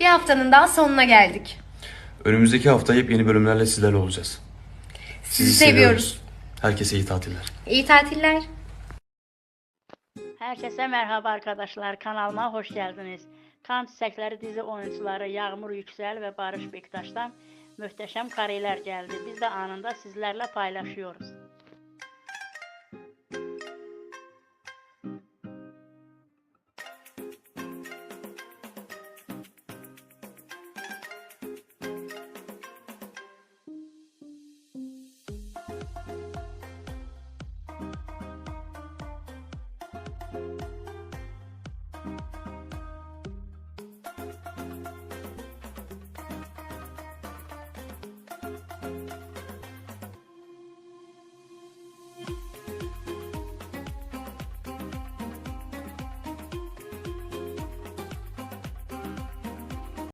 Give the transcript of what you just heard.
Bir haftanın daha sonuna geldik. Önümüzdeki hafta yepyeni bölümlerle sizlerle olacağız. Sizi seviyoruz. Herkese iyi tatiller. İyi tatiller. Herkese merhaba arkadaşlar. Kanalıma hoş geldiniz. Kan Çiçekleri dizi oyuncuları Yağmur Yüksel ve Barış Bektaş'tan muhteşem kareler geldi. Biz de anında sizlerle paylaşıyoruz.